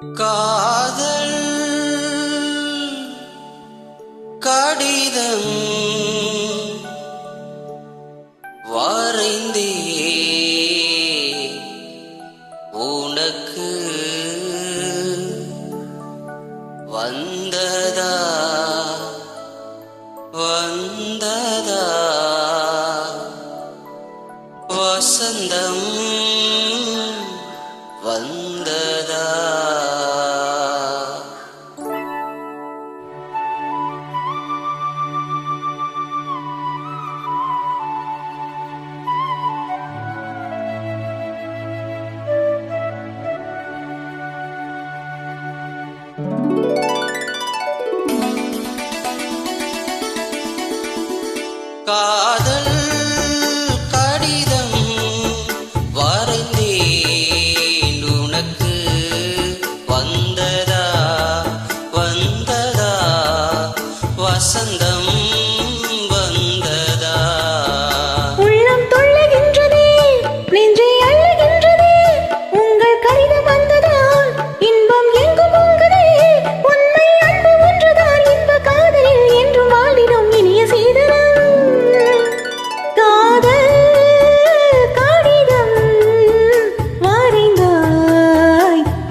காதல் கடிதம் வரைந்தே உனக்கு வந்ததா? வந்ததா? வசந்தம் காதல்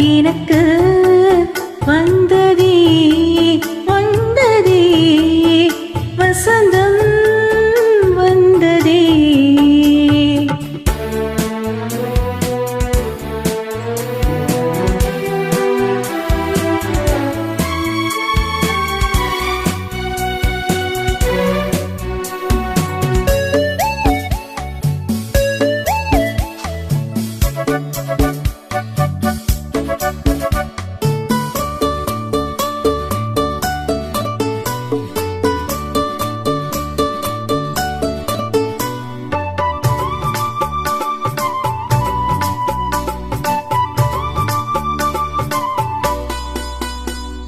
எனக்கு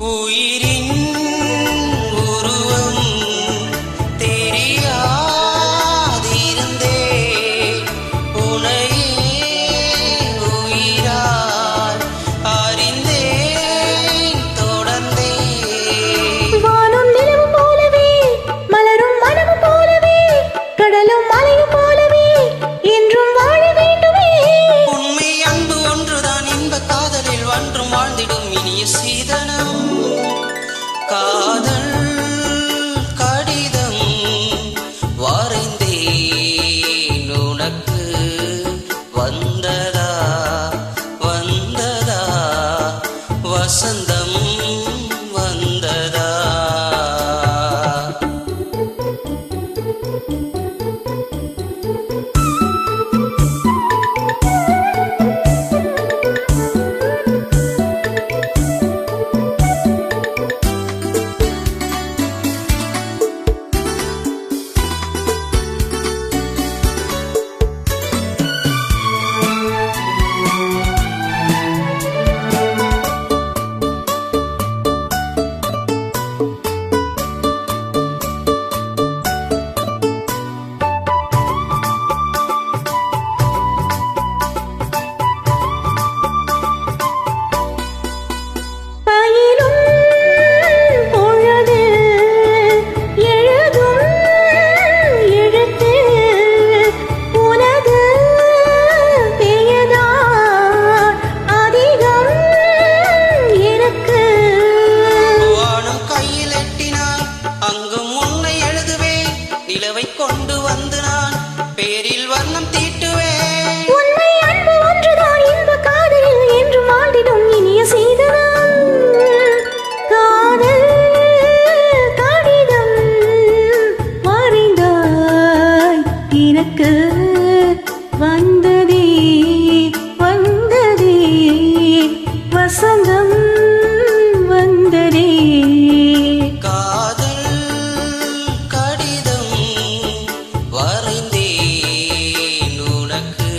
不一定。எனக்கு வந்ததே வந்ததே வசந்தம் வந்ததே. காதல் கடிதம் வரைந்தேன் உனக்கு.